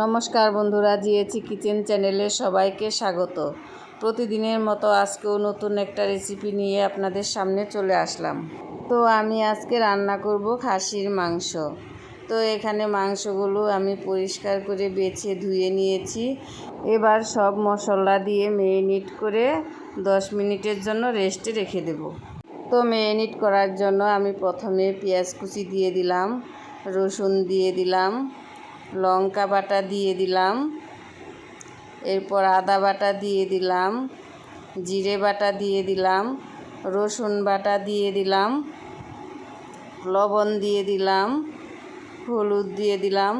নমস্কার বন্ধুরা জিএচি কিচেন চ্যানেলে সবাইকে স্বাগত। প্রতিদিনের মতো আজকেও নতুন একটা রেসিপি নিয়ে আপনাদের সামনে চলে আসলাম। তো আমি আজকে রান্না করব খাসির মাংস। তো এখানে মাংসগুলো আমি পরিষ্কার করে বেছে ধুয়ে নিয়েছি। এবার সব মশলা দিয়ে মেরিনেট করে দশ মিনিটের জন্য রেস্টে রেখে দেব। তো মেরিনেট করার জন্য আমি প্রথমে পেঁয়াজ কুচি দিয়ে দিলাম, রসুন দিয়ে দিলাম লঙ্কা বাটা দিয়ে দিলাম। এরপর আদা বাটা দিয়ে দিলাম। জিরে বাটা দিয়ে দিলাম। রসুন বাটা দিয়ে দিলাম। লবণ দিয়ে দিলাম। হলুদ দিয়ে দিলাম।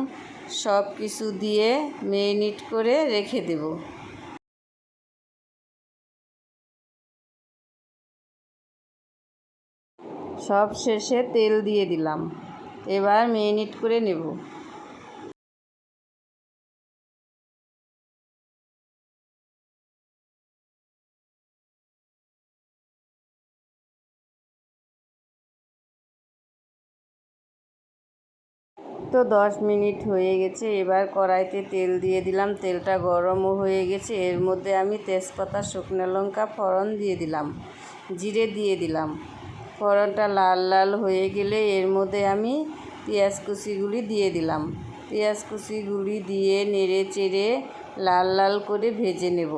সব কিছু দিয়ে মেরিনেট করে রেখে দেব। সব শেষে তেল দিয়ে দিলাম। এবার মেরিনেট করে নেব। তো দশ মিনিট হয়ে গেছে, এবার কড়াইতে তেল দিয়ে দিলাম। তেলটা গরমও হয়ে গেছে, এর মধ্যে আমি তেজপাতা, শুকনো লঙ্কা, ফোড়ন দিয়ে দিলাম। জিরে দিয়ে দিলাম। ফোড়নটা লাল লাল হয়ে গেলে এর মধ্যে আমি পেঁয়াজ কুচিগুলি দিয়ে দিলাম। পেঁয়াজ কুচিগুলি দিয়ে নেড়ে চেড়ে লাল লাল করে ভেজে নেব।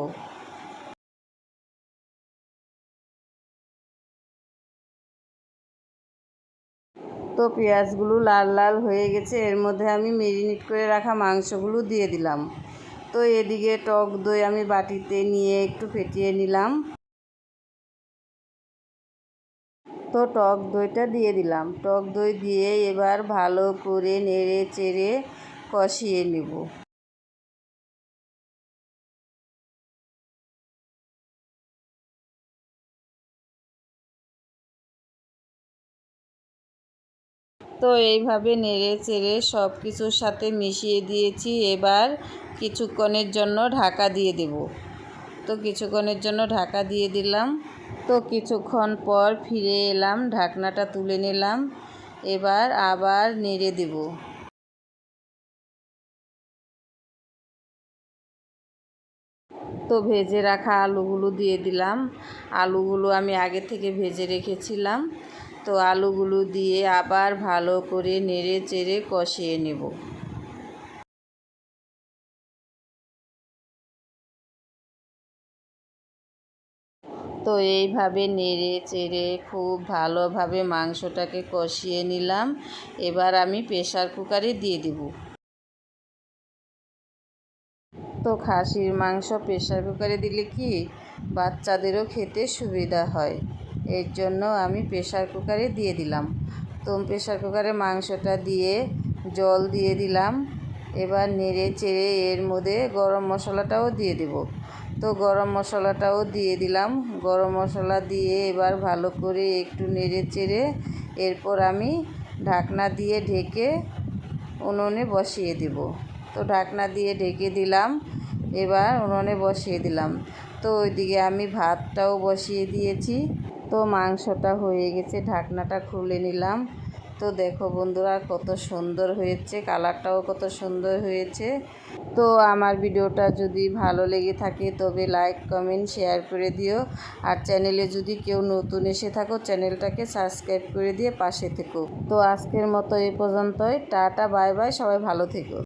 তো পেঁয়াজগুলো লাল লাল হয়ে গেছে। এর মধ্যে আমি মেরিনেট করে রাখা মাংসগুলো দিয়ে দিলাম। তো এদিকে টক দই আমি বাটিতে নিয়ে একটু ফেটিয়ে নিলাম। তো টক দইটা দিয়ে দিলাম। টক দই দিয়ে এবার ভালো করে নেড়ে চেড়ে কষিয়ে নেব। তো এইভাবে নেড়ে চেড়ে সব কিছুর সাথে মিশিয়ে দিয়েছি। এবার কিছুক্ষণের জন্য ঢাকা দিয়ে দেব। তো কিছুক্ষণের জন্য ঢাকা দিয়ে দিলাম। তো কিছুক্ষণ পর ফিরে এলাম, ঢাকনাটা তুলে নিলাম। এবার আবার নেড়ে দেব। তো ভেজে রাখা আলুগুলো দিয়ে দিলাম। আলুগুলো আমি আগে থেকে ভেজে রেখেছিলাম। তো আলুগুলো দিয়ে আবার ভালো করে নেড়ে চেড়ে কষিয়ে নেব। তো এইভাবে নেড়ে চেড়ে খুব ভালোভাবে মাংসটাকে কষিয়ে নিলাম। এবার আমি প্রেশার কুকারে দিয়ে দেব। তো খাসির মাংস প্রেশার কুকারে দিলে কি বাচ্চাদেরও খেতে সুবিধা হয়। এর জন্য আমি প্রেশার কুকারে দিয়ে দিলাম। তো প্রেশার কুকারে মাংসটা দিয়ে জল দিয়ে দিলাম। এবার নেড়ে চেড়ে এর মধ্যে গরম মশলাটাও দিয়ে দেব। তো গরম মশলাটাও দিয়ে দিলাম। গরম মশলা দিয়ে এবার ভালো করে একটু নেড়ে চেড়ে এরপর আমি ঢাকনা দিয়ে ঢেকে উনুনে বসিয়ে দেব। তো ঢাকনা দিয়ে ঢেকে দিলাম। এবার উনুনে বসিয়ে দিলাম। তো ওইদিকে আমি ভাতটাও বসিয়ে দিয়েছি। তো মাংসটা হয়ে গেছে, ঢাকনাটা খুলে নিলাম। তো দেখো বন্ধুরা, কত সুন্দর হয়েছে, কালারটাও কত সুন্দর হয়েছে। তো আমার ভিডিওটা যদি ভালো লেগে থাকে, তবে লাইক, কমেন্ট, শেয়ার করে দিও। আর চ্যানেলে যদি কেউ নতুন এসে থাকো, চ্যানেলটাকে সাবস্ক্রাইব করে দিয়ে পাশে থেকো। তো আজকের মতো এ পর্যন্তই, টাটা, বাই বাই, সবাই ভালো থেকো।